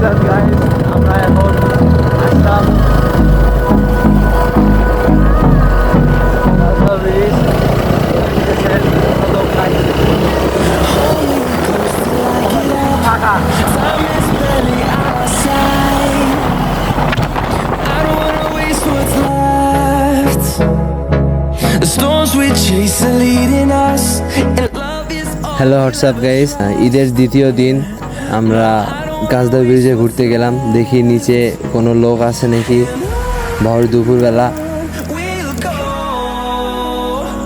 WhatsApp guys আমরা এখন আসলাম রাস্তা ব্রিজ দেখতেছেন কত কাজ ফাঁকা Time is barely our side. I don't wanna waste what's left. The storms we chase are leading us, and love is all. Hello WhatsApp guys ঈদের দ্বিতীয় দিন আমরা গাছদা ব্রিজে ঘুরতে গেলাম। দেখি নিচে কোনো লোক আছে নাকি? ভর দুপুরবেলা।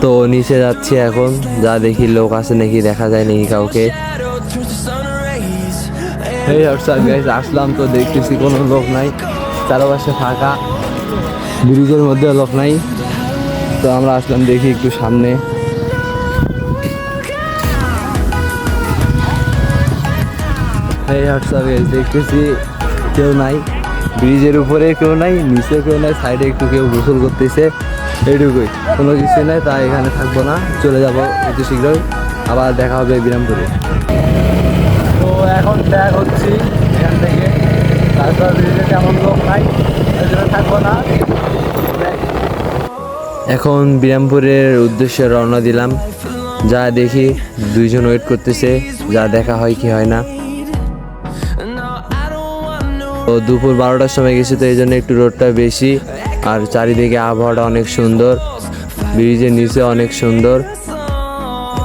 তো নিচে যাচ্ছি এখন। যা দেখি লোক আছে নাকি দেখা যায় নাকি কাউকে. এই আসলাম তো, দেখতেছি কোনো লোক নাই। চারপাশে ফাঁকা। ব্রিজের মধ্যে লোক নাই। তো আমরা আসলাম দেখি একটু সামনে। এই হোয়াটসঅ্যাপ দেখতেছি কেউ নাই, ব্রিজের উপরে কেউ নাই, নিচে কেউ নাই সাইডে একটু কেউ গোসল করতেছে, এইটুকুই। কোনো কিছু নাই, তাই এখানে থাকব না, চলে যাব অতি শীঘ্রই, আবার দেখা হবে বিরামপুরে। তো এখন ব্যাগ হচ্ছি, এখান থেকে। রাস্তা ব্রিজে তেমন লোক নাই থাকব না। এখন বিরামপুরের উদ্দেশ্যে রওনা দিলাম। যা দেখি, দুইজন ওয়েট করতেছে, যা দেখা হয় কি হয় না। তো দুপুর বারোটার সময় গেছি, তো এই জন্য একটু রোডটা বেশি। আর চারিদিকে আবহাওয়াটা অনেক সুন্দর, ব্রিজের নিচে অনেক সুন্দর।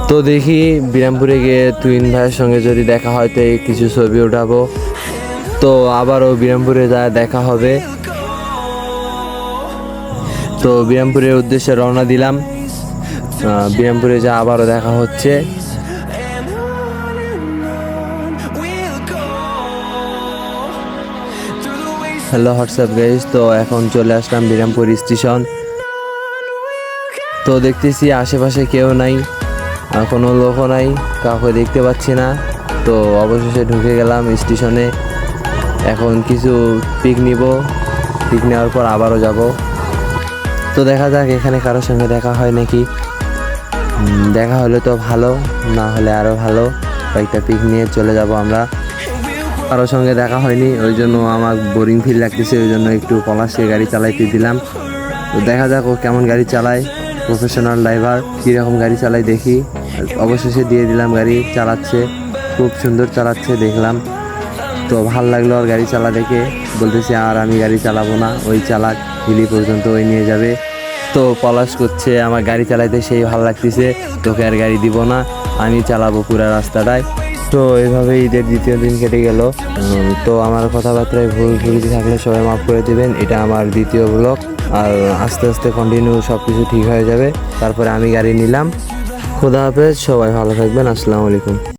তো দেখি বিরামপুরে গিয়ে তুইন ভাইয়ের সঙ্গে যদি দেখা হয়, তো কিছু ছবি উঠাবো। তো আবারও বিরামপুরে যা দেখা হবে। তো বিরামপুরের উদ্দেশ্যে রওনা দিলাম। বিরামপুরে যা আবারও দেখা হচ্ছে। হ্যালো হোয়াটসঅ্যাপ গাইজ তো এখন চলে আসলাম বিরামপুর স্টেশন। তো দেখতেছি আশেপাশে কেউ নাই কোনো লোকও নাই, কাউকে দেখতে পাচ্ছি না। তো অবশেষে ঢুকে গেলাম স্টেশনে। এখন কিছু পিক নিব। পিক নেওয়ার পর আবারও যাব। তো দেখা যাক, এখানে কারোর সঙ্গে দেখা হয় নাকি। দেখা হলে তো ভালো, না হলে আরও ভালো। কয়েকটা পিক নিয়ে চলে যাব আমরা। কারোর সঙ্গে দেখা হয়নি, ওই জন্য আমার বোরিং ফিল লাগতেছে, ওই জন্য একটু পলাশকে গাড়ি চালাইতে দিলাম। তো দেখা যাক ও কেমন গাড়ি চালায় প্রফেশনাল ড্রাইভার কীরকম গাড়ি চালায় দেখি। অবশেষে দিয়ে দিলাম গাড়ি, চালাচ্ছে, খুব সুন্দর চালাচ্ছে, দেখলাম। তো ভালো লাগল আর গাড়ি চালা দেখে, বলতেছে আর আমি গাড়ি চালাবো না, ওই চালাক হিলি পর্যন্ত ওই নিয়ে যাবে। তো পলাশ করছে, আমার গাড়ি চালাইতে সেই ভালো লাগতেছে, তোকে আর গাড়ি দিব না, আমি চালাবো পুরা রাস্তাটায়। তো এইভাবে ঈদের দ্বিতীয় দিন কেটে গেল। তো আমার কথাবার্তায় ভুল ভুলটি থাকলে সবাই মাফ করে দেবেন। এটা আমার দ্বিতীয় ব্লগ আর আস্তে আস্তে কন্টিনিউ সব কিছু ঠিক হয়ে যাবে। তারপরে আমি গাড়ি নিলাম। খোদা হাফেজ, সবাই ভালো থাকবেন। আসসালামু আলাইকুম।